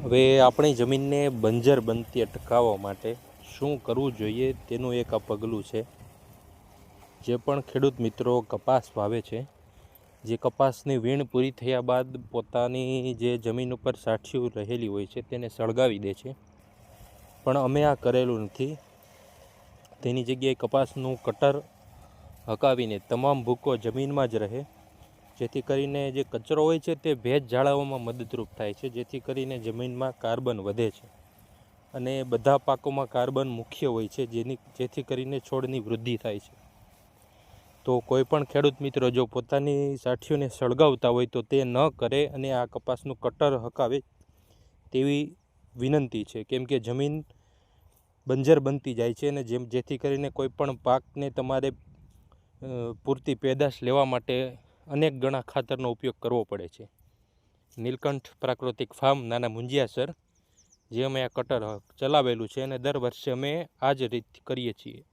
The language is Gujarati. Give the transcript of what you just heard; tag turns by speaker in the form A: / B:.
A: હવે આપણી જમીનને બંજર બનતી અટકાવવા માટે શું કરવું જોઈએ તેનું એક આ પગલું છે. જે પણ ખેડૂત મિત્રો કપાસ વાવે છે, જે કપાસની વીણ પૂરી થયા બાદ પોતાની જે જમીન ઉપર સાઠ્યું રહેલી હોય છે તેને સળગાવી દે છે. પણ અમે આ કરેલું નથી. તેની જગ્યાએ કપાસનું કટર હકાવીને તમામ ભૂકો જમીનમાં જ રહે. જેથી કરીને જે કચરો હોય છે તે ભેજ જાળવવામાં મદદરૂપ થાય છે, જેથી કરીને જમીનમાં કાર્બન વધે છે. અને બધા પાકોમાં કાર્બન મુખ્ય હોય છે, જેની, જેથી કરીને છોડની વૃદ્ધિ થાય છે. તો કોઈ પણ ખેડૂત મિત્રો જો પોતાની સાઠીઓને સળગાવતા હોય તો તે ન કરે અને આ કપાસનું કટર હકાવે તેવી વિનંતી છે. કેમ કે જમીન બંજર બનતી જાય છે અને જેમ, જેથી કરીને કોઈ પણ પાકને તમારે પૂરતી પેદાશ લેવા માટે અનેક ગણા ખાતરનો ઉપયોગ કરવો પડે છે. નીલકંઠ પ્રાકૃતિક ફાર્મ નાના મુંજિયાસર જે અમે આ કટર ચલાવેલું છે અને દર વર્ષે અમે આ જ રીત કરીએ છીએ.